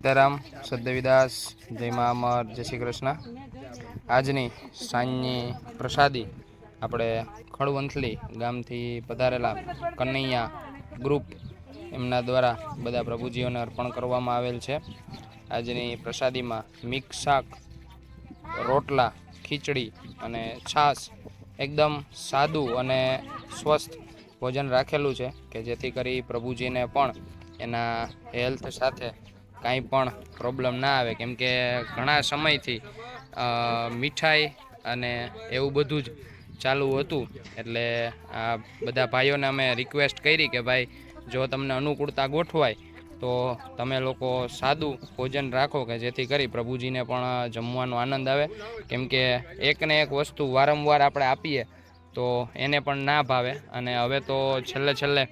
સીતારામ સદદેવીદાસ જય મા અમર, જય શ્રી કૃષ્ણ. આજની સાંજની પ્રસાદી આપણે ખડવંથલી ગામથી પધારેલા કનૈયા ગ્રુપ એમના દ્વારા બધા પ્રભુજીઓને અર્પણ કરવામાં આવેલ છે. આજની પ્રસાદીમાં મિક્સ શાક, રોટલા, ખીચડી અને છાશ એકદમ સાદું અને સ્વસ્થ ભોજન રાખેલું છે કે જેથી કરી પ્રભુજીને પણ એના હેલ્થ સાથે કાંઈ પણ પ્રોબ્લેમ ના આવે. કેમ કે ઘણા સમયથી મીઠાઈ અને એવું બધું જ ચાલુ હતું. એટલે આ બધા ભાઈઓને અમે રિક્વેસ્ટ કરી કે ભાઈ, જો તમને અનુકૂળતા ગોઠવાય, તો તમે લોકો સાદું ભોજન રાખો કે જેથી કરી પ્રભુજીને પણ જમવાનો આનંદ આવે. કેમ કે એકને એક વસ્તુ વારંવાર આપણે આપીએ, તો એને પણ ના ભાવે. અને હવે તો છેલ્લે છેલ્લે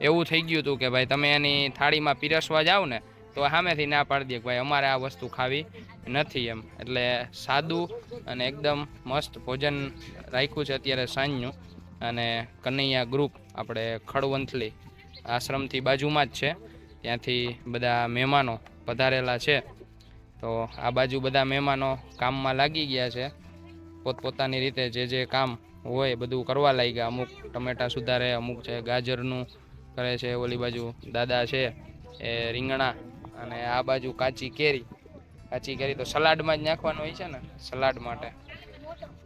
એવું થઈ ગયું હતું કે ભાઈ, તમે એની થાળીમાં પીરસવા જાઓ ને તો સામેથી ના પાડી દે કે ભાઈ અમારે આ વસ્તુ ખાવી નથી એમ. એટલે સાદું અને એકદમ મસ્ત ભોજન રાખ્યું છે અત્યારે સાંજનું. અને કનૈયા ગ્રુપ આપણે ખડવંથલી આશ્રમથી બાજુમાં જ છે. ત્યાંથી બધા મહેમાનો પધારેલા છે. તો આ બાજુ બધા મહેમાનો કામમાં લાગી ગયા છે. પોતપોતાની રીતે જે જે કામ હોય બધું કરવા લાગ્યા. અમુક ટમેટા સુધારે, અમુક છે, ગાજરનું કરે છે, ઓલી બાજુ દાદા છે, એ રીંગણા અને આ બાજુ કાચી કેરી. કાચી કેરી તો સલાડમાં જ નાખવાનું હોય છે ને સલાડ માટે.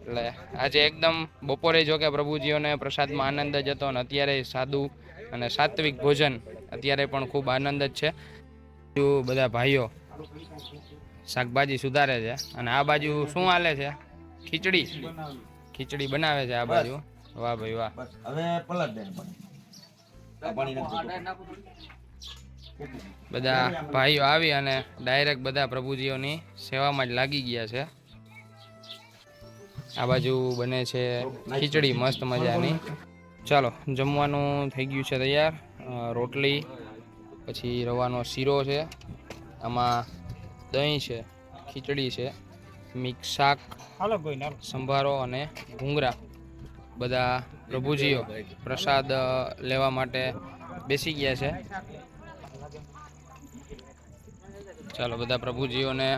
એટલે આજે એકદમ બપોરે જો કે પ્રભુજીઓને પ્રસાદમાં આનંદ જ હતો અને અત્યારે સાદું અને સાત્વિક ભોજન અત્યારે પણ ખૂબ આનંદ જ છે. બધા ભાઈઓ શાકભાજી સુધારે છે અને આ બાજુ શું હાલે છે? ખીચડી. ખીચડી બનાવે છે આ બાજુ. વાહ ભાઈ વાહ. બસ હવે પલટ દે પાણી. બધા ભાઈઓ આવી અને ડાયરેક્ટ બધા પ્રભુજીઓની સેવામાં જ લાગી ગયા છે. આ બાજુ બને છે ખીચડી મસ્ત મજાની. ચાલો જમવાનું થઈ ગયું છે તૈયાર. રોટલી પછી રવાનો શીરો છે. આમાં દહીં છે ખીચડી છે મિક્સ શાક સંભારો અને ઘૂંગરા બધા પ્રભુજીઓ પ્રસાદ લેવા માટે બેસી ગયા છે. ચાલો બધા પ્રભુજીઓને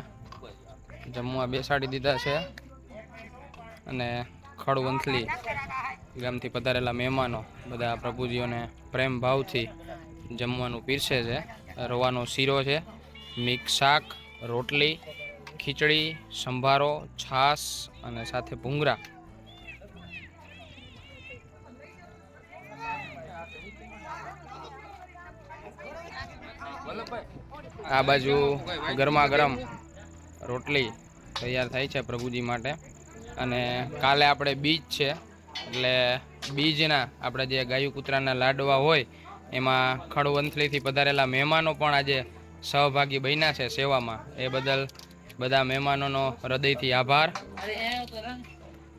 જમવા બેસાડી દીધા છે અને ખડવંથલી ગામથી પધારેલા મહેમાનો બધા પ્રભુજીઓને પ્રેમ ભાવથી જમવાનું પીરસે છે. રવાનો શીરો છે મિક્સ શાક, રોટલી, ખીચડી, સંભારો, છાશ અને સાથે ભૂંગરા આ બાજુ ગરમા ગરમ રોટલી તૈયાર થાય છે પ્રભુજી માટે. અને કાલે આપણે બીજ છે એટલે બીજના આપણે જે ગાયું કૂતરાના લાડવા હોય એમાં ખડવંથલીથી પધારેલા મહેમાનો પણ આજે સહભાગી બન્યા છે સેવામાં. એ બદલ બધા મહેમાનોનો હૃદયથી આભાર.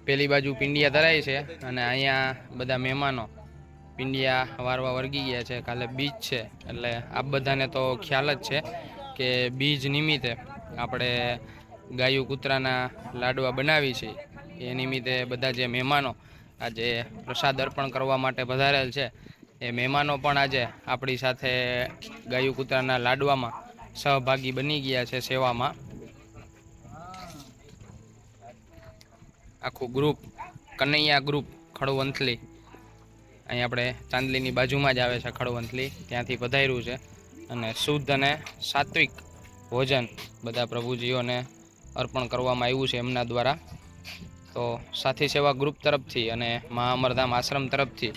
પેલી બાજુ પિંડિયા ધરાય છે અને અહીંયા બધા મહેમાનો પિંડિયા વારવા વળગી ગયા છે. કાલે બીજ છે. એટલે આ બધાને તો ખ્યાલ જ છે કે બીજ નિમિત્તે આપણે ગાયું કૂતરાના લાડવા બનાવી છે. એ નિમિત્તે બધા જે મહેમાનો આજે પ્રસાદ અર્પણ કરવા માટે પધારેલ છે. એ મહેમાનો પણ આજે આપણી સાથે ગાયું કૂતરાના લાડવામાં સહભાગી બની ગયા છે સેવામાં. આખું ગ્રુપ કનૈયા ગ્રુપ ખડવંથલી અહીં આપણે ચાંદલીની બાજુમાં જ આવે છે ખડવંથલી ત્યાંથી પધાર્યું છે. અને શુદ્ધ અને સાત્વિક ભોજન બધા પ્રભુજીઓને અર્પણ કરવામાં આવ્યું છે એમના દ્વારા. તો સાથી સેવા ગ્રુપ તરફથી અને મહા અમરધામ આશ્રમ તરફથી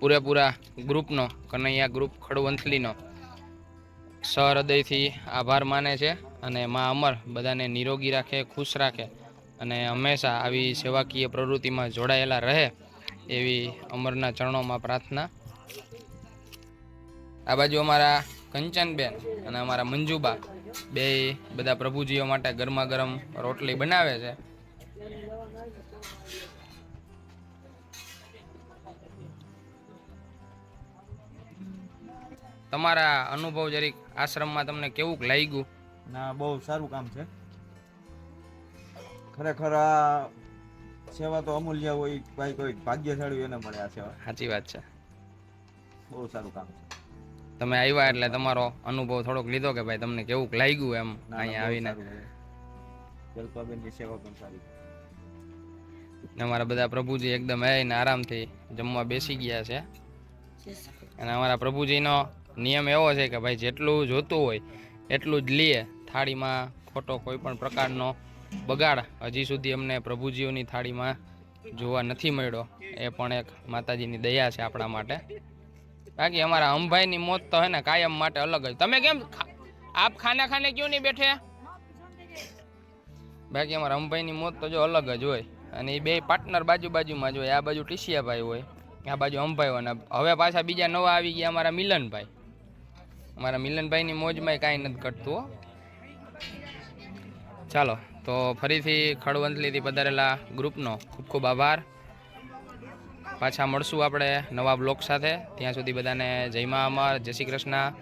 પૂરેપૂરા ગ્રુપનો, કનૈયા ગ્રુપ ખડવંથલીનો સહૃદયથી આભાર માને છે અને મા અમર બધાને નિરોગી રાખે, ખુશ રાખે અને હંમેશા આવી સેવાકીય પ્રવૃત્તિમાં જોડાયેલા રહે. એવી અમરના ચરણોમાં પ્રાર્થના. આ બાજુ અમારા કંચનબેન અને અમારા મંજુબા બે બધા પ્રભુજીઓ માટે ગરમા ગરમ રોટલી બનાવે છે. તમારા અનુભવ જરીક આશ્રમમાં તમને કેવું લાગ્યું? ના, બહુ સારું કામ છે. ખરેખર આ સેવા તો અમૂલ્ય હોય ભાઈ કોઈ ભાગ્યશાળી એને મળે આ સેવા. સાચી વાત છે. બહુ સારું કામ છે. તમે આવ્યા એટલે તમારો અનુભવ થોડોક લીધો કે ભાઈ તમને કેવું લાગ્યું એમ અહીંયા આવીને. જલપાબેનની સેવા પણ સારી. અમારા બધા પ્રભુજી એકદમ આવીને આરામથી જમવા બેસી ગયા છે. અને અમારા પ્રભુજીનો નિયમ એવો છે કે ભાઈ જેટલું જોતું હોય એટલું જ લઈએ થાળીમાં ખોટો કોઈ પણ પ્રકારનો બગાડ હજી સુધી અમને પ્રભુજીઓની થાળીમાં જોવા નથી મળ્યો. એ પણ એક માતાજીની દયા છે આપણા માટે. બાકી અમારા અંભાઈની મોત તો હે ને કાયમ માટે અલગ જ. તમે કેમ આપ ખાને ખાને ક્यों નહીં બેઠે? બાકી અમારા અંભાઈની મોત તો જો અલગ જ હોય. અને એ બે પાર્ટનર બાજુ બાજુમાં જ હોય. આ બાજુ ટીસિયાભાઈ હોય. આ બાજુ અંભાઈ હોય હવે પાછા બીજા નવા આવી ગયા અમારા મિલનભાઈ. અમારા મિલનભાઈની મોજમાં કાંઈ નથી ઘટતું ચાલો. તો ફરીથી ખડવંતલીથી પધારેલા ગ્રુપનો ખૂબ ખૂબ આભાર. પાછા મળશું આપણે નવા બ્લોગ સાથે. ત્યાં સુધી બધાને જય મા અમર, જય શ્રી કૃષ્ણ.